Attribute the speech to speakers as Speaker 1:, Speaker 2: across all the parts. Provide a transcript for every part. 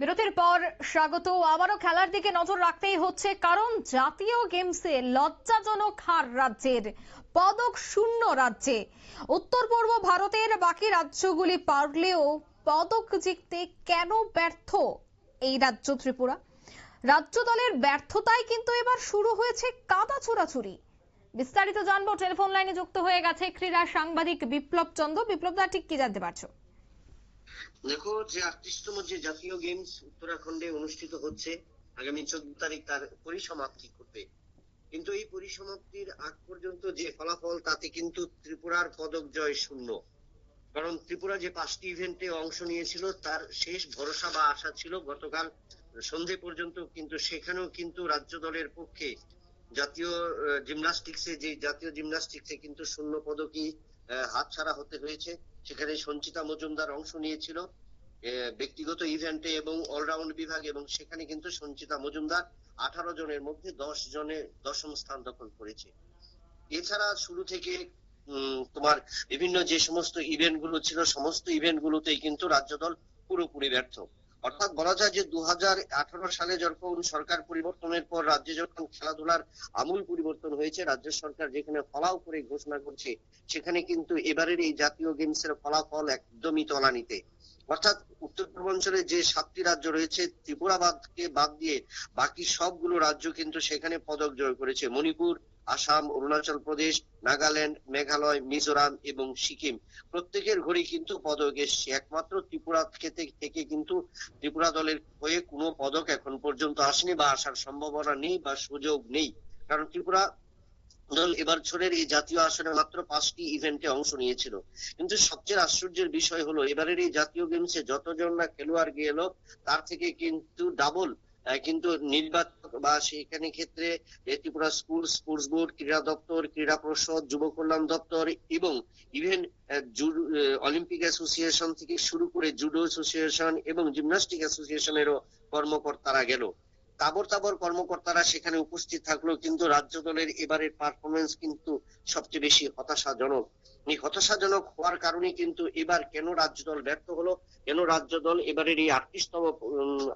Speaker 1: বিরতির পর স্বাগত। আবারও খেলার দিকে নজর রাখতেই হচ্ছে, কারণ জাতীয় গেমসে লজ্জাজনক হার রাজ্যের পদক শূন্য রাজ্যে। উত্তর পূর্ব ভারতের বাকি রাজ্যগুলি পারলেও পদক জিততে কেন ব্যর্থ এই রাজ্য ত্রিপুরা? রাজ্য দলের ব্যর্থতায় কিন্তু এবার শুরু হয়েছে কাদা ছোড়াছুরি বিস্তারিত জানব, টেলিফোন লাইনে যুক্ত হয়ে গেছে ক্রীড়া সাংবাদিক বিপ্লব চন্দ্র। বিপ্লব দা, ঠিক কি জানতে পারছ?
Speaker 2: দেখো যে আটত্রিশতম যে জাতীয় গেমস উত্তরাখণ্ডে অনুষ্ঠিত হচ্ছে আগামী চোদ্দ তারিখ তার পরিসমাপ্তি করবে কিন্তু এই পরিসমাপ্তির আগ পর্যন্ত যে ফলাফল তাতে কিন্তু ত্রিপুরার পদক জয় শূন্য। কারণ ত্রিপুরা যে পাঁচটি ইভেন্টে অংশ নিয়েছিল তার শেষ ভরসা বা আশা ছিল গতকাল সন্ধে পর্যন্ত কিন্তু সেখানেও কিন্তু রাজ্য দলের পক্ষে জাতীয় জিমনাস্টিক্সে যে জাতীয় জিমনাস্টিক্সে কিন্তু শূন্য পদকই আহ, হাতছাড়া হতে হয়েছে। সেখানে সঞ্চিতা মজুমদার অংশ নিয়েছিল ব্যক্তিগত ইভেন্টে এবং অলরাউন্ড বিভাগ, এবং সেখানে কিন্তু সঞ্চিতা মজুমদার আঠারো জনের মধ্যে দশ জনে দশম স্থান দখল করেছে। এছাড়া শুরু থেকে তোমার বিভিন্ন যে সমস্ত ইভেন্টগুলো ছিল, সমস্ত ইভেন্ট গুলোতেই কিন্তু রাজ্য দল পুরোপুরি ব্যর্থ। অর্থাৎ বলা যায় যে দু হাজার আঠারো সালে যখন সরকার পরিবর্তনের পর রাজ্যে যখন খেলাধুলার আমূল পরিবর্তন হয়েছে, রাজ্য সরকার যেখানে ফলাও করে ঘোষণা করছে, সেখানে কিন্তু এবারের এই জাতীয় গেমসের ফলাফল একদমই তলানিতে। অর্থাৎ উত্তর পূর্বাঞ্চলে যে সাতটি রাজ্য রয়েছে ত্রিপুরা বাদ দিয়ে বাকি সবগুলো রাজ্য কিন্তু সেখানে পদক জয় করেছে। মণিপুর, আসাম, অরুণাচল প্রদেশ, নাগাল্যান্ড, মেঘালয়, মিজোরাম এবং সিকিম। প্রত্যেকের ঘরে কিন্তু পদক এসছে। একমাত্র ত্রিপুরা থেকে থেকে কিন্তু ত্রিপুরা দলের হয়ে কোনো পদক এখন পর্যন্ত আসেনি বা আসার সম্ভাবনা নেই বা সুযোগ নেই। কারণ ত্রিপুরা দল এবার ছড়ের এই জাতীয় আসরে মাত্র পাঁচটি ইভেন্টে অংশ নিয়েছিল। কিন্তু সবচেয়ে আশ্চর্যের বিষয় হলো, এবারের এই জাতীয় গেমসে যতজন না খেলোয়াড় গিয়ে এলো, তার থেকে কিন্তু ডাবল কিন্তু নির্বাচক বা সেখানে ক্ষেত্রে ত্রিপুরা স্কুল স্পোর্টস বোর্ড ক্রীড়া দপ্তর, ক্রীড়া পর্ষদ, যুব কল্যাণ দপ্তর এবং ইভেন অলিম্পিক অ্যাসোসিয়েশন থেকে শুরু করে জুডো অ্যাসোসিয়েশন এবং জিমনাস্টিক অ্যাসোসিয়েশনেরও কর্মকর্তারা গেল। তাবর তাবর কর্মকর্তারা সেখানে উপস্থিত থাকলেও কিন্তু রাজ্য দলের এবারের পারফরমেন্স কিন্তু সবচেয়ে বেশি হতাশাজনক। এই হতাশাজনক হওয়ার কারণে কিন্তু এবার কেন রাজ্য দল ব্যর্থ হলো, কেন রাজ্য দল এবারের এই আটত্রিশতম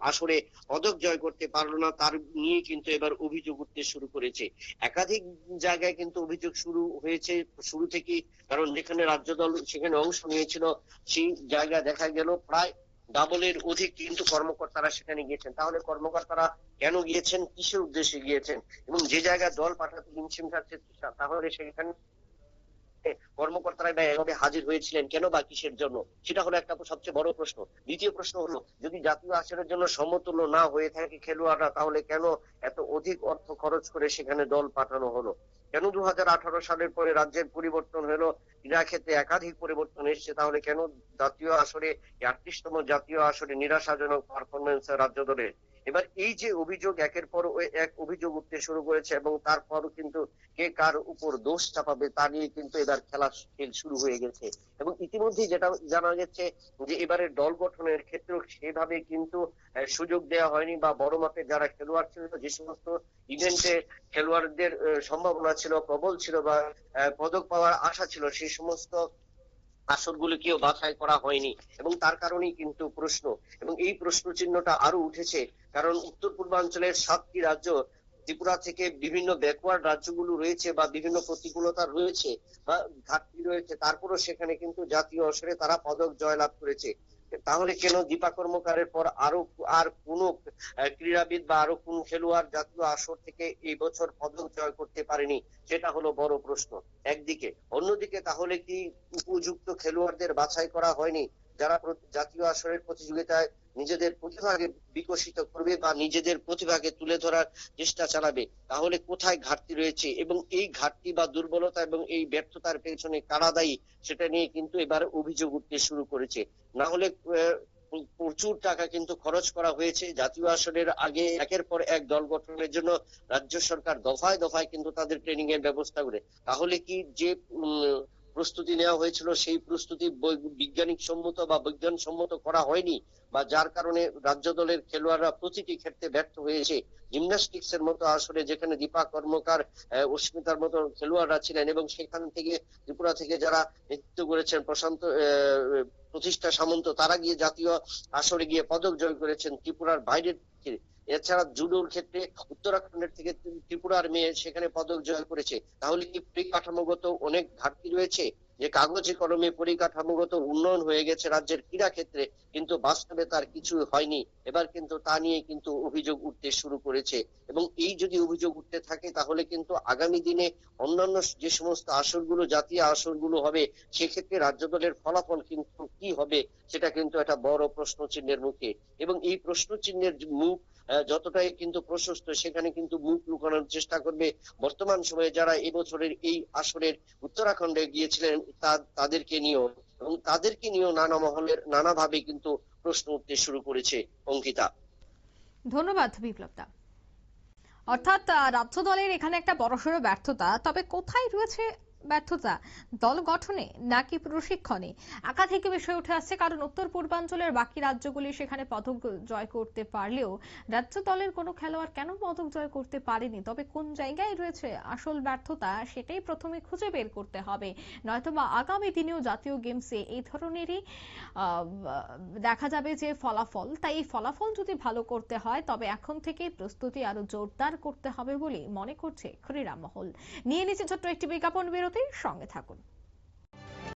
Speaker 2: আসরে পদক জয় করতে পারল না, তার নিয়ে কিন্তু এবার অভিযোগ উঠতে শুরু করেছে। একাধিক জায়গায় কিন্তু অভিযোগ শুরু হয়েছে শুরু থেকেই, কারণ যেখানে রাজ্য দল সেখানে অংশ নিয়েছিল, সেই জায়গা দেখা গেল, প্রায় ডাবলের অধিক কিন্তু কর্মকর্তারা সেখানে গিয়েছেন। তাহলে কর্মকর্তারা কেন গিয়েছেন? কিসের উদ্দেশ্যে গিয়েছেন? এবং যে জায়গায় দল পাঠাতে হিমশিম খাচ্ছে তাহলে সেখানে কর্মকর্তারা এভাবে হাজির হয়েছিলেন কেন বা কিসের জন্য? সেটা হলো একটা সবচেয়ে বড় প্রশ্ন। দ্বিতীয় প্রশ্ন হলো, যদি জাতীয় আসরের জন্য সমতুল্য না হয়ে থাকে খেলোয়াড়রা, তাহলে কেন এত অধিক অর্থ খরচ করে সেখানে দল পাঠানো হলো? কেন দু হাজার আঠারো সালের পরে রাজ্যের পরিবর্তন হলো? ক্রীড়া ক্ষেত্রে একাধিক পরিবর্তন এসছে, তাহলে কেন জাতীয় আসরে আটত্রিশতম জাতীয় আসরে নিরাশাজনক পারফরমেন্স রাজ্য দলের? এবার এই যে অভিযোগ, একের পর এক অভিযোগ উঠতে শুরু করেছে এবং তারপরও কিন্তু কে কার উপর দোষ চাপাবে তা নিয়ে কিন্তু এবার খেলা খেল শুরু হয়ে গেছে। এবং ইতিমধ্যে যেটা জানা গেছে যে এবারে দল গঠনের ক্ষেত্রেও সেভাবে কিন্তু সুযোগ দেওয়া হয়নি বা বড় মাপের যারা খেলোয়াড় ছিল, যে সমস্ত ইভেন্টে খেলোয়াড়দের সম্ভাবনা ছিল, প্রবল ছিল বা পদক পাওয়ার আশা ছিল, সেই সমস্ত আসরগুলিকেও বাছাই করা হয়নি। এবং তার কারণেই কিন্তু প্রশ্ন। এবং এই প্রশ্ন চিহ্নটা আরও উঠেছে, কারণ উত্তর পূর্বাঞ্চলের সাতটি রাজ্য, ত্রিপুরা থেকে বিভিন্ন ব্যাকওয়ার্ড রাজ্যগুলো রয়েছে বা বিভিন্ন প্রতিকূলতা রয়েছে বা ঘাটতি রয়েছে, তারপরও সেখানে কিন্তু জাতীয় আসরে তারা পদক জয়লাভ করেছে। তাহলে কেন দীপা কর্মকারের পর আরও আর কোন ক্রীড়াবিদ বা আরও কোন খেলোয়াড় জাতীয় আসর থেকে এই বছর পদক জয় করতে পারেনি, সেটা হলো বড় প্রশ্ন। একদিকে। অন্যদিকে তাহলে কি উপযুক্ত খেলোয়াড়দের বাছাই করা হয়নি, যারা জাতীয় আসরের প্রতিযোগিতায় নিজেদের প্রতিভাকে বিকশিত করবে বা নিজেদের প্রতিভাকে তুলে ধরার চেষ্টা চালাবে? তাহলে কোথায় ঘাটতি রয়েছে এবং এই ঘাটতি বা দুর্বলতা এবং এই ব্যর্থতার পেছনে কারা দায়ী, সেটা নিয়ে কিন্তু এবার অভিযোগ উঠতে শুরু করেছে। না হলে প্রচুর টাকা কিন্তু খরচ করা হয়েছে। জাতীয় আসরের আগে একের পর এক দল গঠনের জন্য রাজ্য সরকার দফায় দফায় কিন্তু তাদের ট্রেনিং এর ব্যবস্থা করে। তাহলে কি যে প্রস্তুতি নেওয়া হয়েছিল, সেই প্রস্তুতি বিজ্ঞানিক সম্মত বা বিজ্ঞান সম্মত করা হয়নি বা যার কারণে রাজ্য দলের খেলোয়াড়রা প্রতিটি ক্ষেত্রে ব্যর্থ হয়েছে। জিমন্যাস্টিক্স এর মতো আসলে যেখানে দীপা কর্মকার অস্মিতার মতো খেলোয়াড়রা ছিলেন এবং সেখান থেকে ত্রিপুরা থেকে যারা নেতৃত্ব করেছেন প্রশান্ত প্রতিষ্ঠা সামন্ত তারা গিয়ে জাতীয় আসরে গিয়ে পদক জয় করেছেন ত্রিপুরার বাইরের। এছাড়া জুডোর ক্ষেত্রে উত্তরাখণ্ডের থেকে ত্রিপুরার মেয়ে সেখানে পদক জয় করেছে তাহলে কি পরিকাঠামোগত অনেক ঘাটতি রয়েছে যে কাগজে কলমে পরিকাঠামোগত উন্নয়ন হয়ে গেছে রাজ্যের ক্রীড়া ক্ষেত্রে কিন্তু বাস্তবে তার কিছু হয়নি। এবার কিন্তু তা নিয়ে কিন্তু অভিযোগ উঠতে শুরু করেছে। এবং এই যদি অভিযোগ উঠতে থাকে, তাহলে কিন্তু আগামী দিনে অন্যান্য যে সমস্ত আসরগুলো, জাতীয় আসরগুলো হবে, সেক্ষেত্রে রাজ্য দলের ফলাফল কিন্তু কি হবে, সেটা কিন্তু একটা বড় প্রশ্ন চিহ্নের মুখে। এবং এই প্রশ্ন চিহ্নের মুখ যতটাই কিন্তু প্রশস্ত, সেখানে কিন্তু মুখ লুকানোর চেষ্টা করবে বর্তমান সময়ে যারা এবছরের এই আসরের উত্তরাখণ্ডে গিয়েছিলেন তাদেরকে নিয়েও, এবং তাদেরকে নিয়েও নানা মহলের, নানাভাবে কিন্তু প্রশ্ন উঠতে শুরু করেছে অঙ্কিতা।
Speaker 1: ধন্যবাদ, বিপ্লবদা। অর্থাৎ রাজ্য দলের এখানে একটা বড়সড় ব্যর্থতা, তবে কোথায় রয়েছে ব্যর্থতা দল গঠনে নাকি প্রশিক্ষণে? একাধিক বিষয় উঠে আসছে, কারণ উত্তর পূর্বাঞ্চলের বাকি রাজ্যগুলি সেখানে পদক জয় করতে পারলেও রাজ্য দলের কোনো খেলোয়াড় কেন পদক জয় করতে পারেনি? তবে কোন জায়গায় রয়েছে আসল ব্যর্থতা সেটাই প্রথমে খুঁজে বের করতে হবে। নয়তোবা আগামী দিনেও জাতীয় গেমসে এই ধরনেরই দেখা যাবে যে ফলাফল। তাই এই ফলাফল যদি ভালো করতে হয়, তবে এখন থেকে প্রস্তুতি আরও জোরদার করতে হবে বলে মনে করছে ক্রীড়া মহল। নিয়ে নিচ্ছে ছোট্ট একটি বিজ্ঞাপন বিরতির সঙ্গে থাকুন।